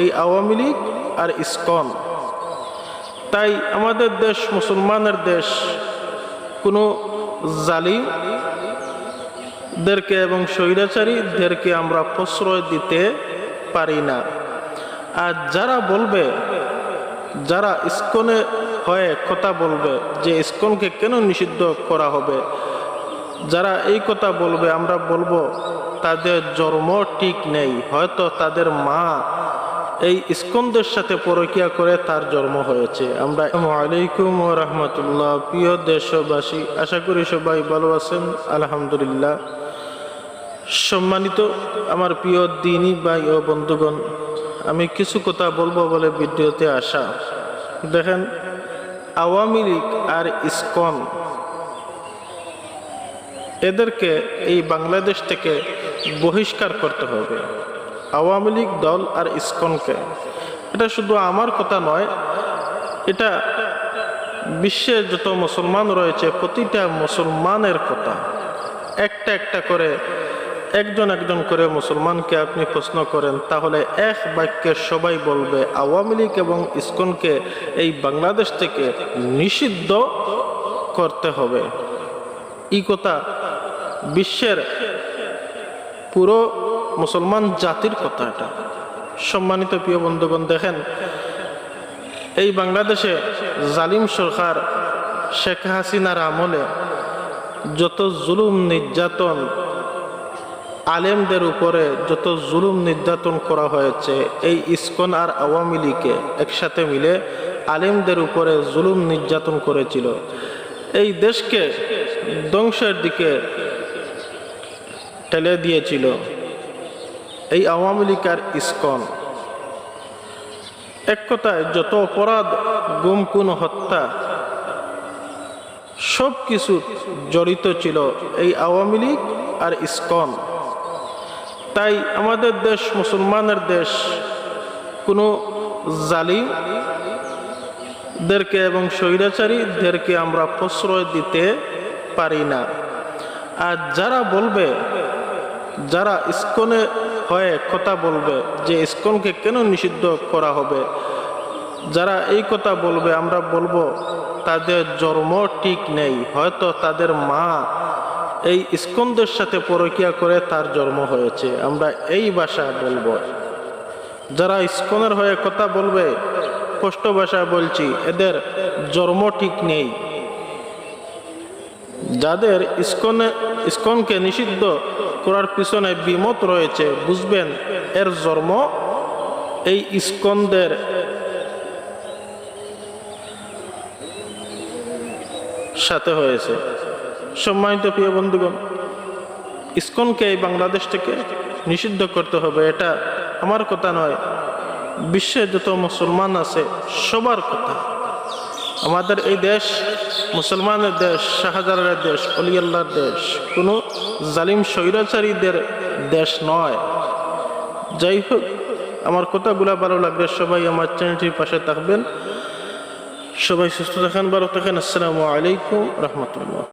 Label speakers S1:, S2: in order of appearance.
S1: এই আওয়ামী লীগ আর ইসকন। তাই আমাদের দেশ, মুসলমানের দেশ, কোনো জালিম দেরকে এবং স্বৈরাচারীদেরকে আমরা প্রশ্রয় দিতে পারি না। আর যারা বলবে, যারা ইস্কনে হয়ে কথা বলবে যে ইস্কনকে কেন নিষিদ্ধ করা হবে, যারা এই কথা বলবে, আমরা বলব, তাদের জন্ম ঠিক নেই, হয়তো তাদের মা এই ইস্কনদের সাথে পরকিয়া করে তার জন্ম হয়েছে। আমরা আলাইকুম ও রহমতুল্লাহ। প্রিয় দেশবাসী, আশা করি সবাই ভালো আছেন। আলহামদুলিল্লাহ। সম্মানিত আমার প্রিয় দিনী ভাই ও বন্ধুগণ, আমি কিছু কথা বলব বলে ভিডিওতে আসা। দেখেন, আওয়ামী লীগ আর ইসকন, এদেরকে এই বাংলাদেশ থেকে বহিষ্কার করতে হবে। আওয়ামী লীগ দল আর ইসকনকে। এটা শুধু আমার কথা নয়, এটা বিশ্বের যত মুসলমান রয়েছে, প্রতিটা মুসলমানের কথা। একটা একটা করে, একজন একজন করে মুসলমানকে আপনি প্রশ্ন করেন, তাহলে এক বাক্যে সবাই বলবে, আওয়ামী লীগ এবং ইসকনকে এই বাংলাদেশ থেকে নিষিদ্ধ করতে হবে। এই কথা বিশ্বের পুরো মুসলমান জাতির কথা এটা। সম্মানিত প্রিয় বন্ধুগণ, দেখেন, এই বাংলাদেশে জালিম সরকার শেখ হাসিনার আমলে যত জুলুম নির্যাতন আলেমদের উপরে যত জুলুম নির্যাতন করা হয়েছে, এই ইস্কন আর আওয়ামী লীগে একসাথে মিলে আলেমদের উপরে জুলুম নির্যাতন করেছিল। এই দেশকে ধ্বংসের দিকে ঠেলে দিয়েছিল। এই আওয়ামী লীগ ইসকন। এক কথায় যত অপরাধ, গুম, খুন, হত্যা, সব কিছু জড়িত ছিল এই আওয়ামী লীগ আর ইসকন। তাই আমাদের দেশ, মুসলমানের দেশ, কোনো জালিম দেরকে এবং স্বৈরাচারীদেরকে আমরা প্রশ্রয় দিতে পারি না। আর যারা বলবে, যারা ইস্কনে হয়ে কথা বলবে যে ইস্কনকে কেন নিষিদ্ধ করা হবে? যারা এই কথা বলবে, আমরা বলব, তাদের জন্ম ঠিক নেই। হয়তো তাদের মা এই ইস্কনদের সাথে পরকিয়া করে তার জন্ম হয়েছে। আমরা এই ভাষা বলব। যারা ইস্কনের হয়ে কথা বলবে, স্পষ্ট ভাষা বলছি, এদের জন্ম ঠিক নেই। যাদের ইস্কনে, ইস্কনকে নিষিদ্ধ করার পিছনে বিমত রয়েছে, বুঝবেন, এর জন্ম এই ইস্কনদের। সাথে হয়েছে। সম্মানিত প্রিয় বন্ধুগণ, ইস্কনকে এই বাংলাদেশ থেকে নিষিদ্ধ করতে হবে, এটা আমার কথা নয়। বিশ্বে যত মুসলমান আছে, সবার কথা। আমাদের এই দেশ মুসলমানের দেশ, শাহজালালের দেশ অলিয়াল্লার দেশ, কোনো জালিম স্বৈরাচারীদের দেশ নয়। যাই হোক, আমার কথাগুলো ভালো লাগবে, সবাই আমার চ্যানেলটির পাশে থাকবেন। সবাই সুস্থ থাকেন, ভালো থাকেন। আসসালামু আলাইকুম রহমতুল্লাহ।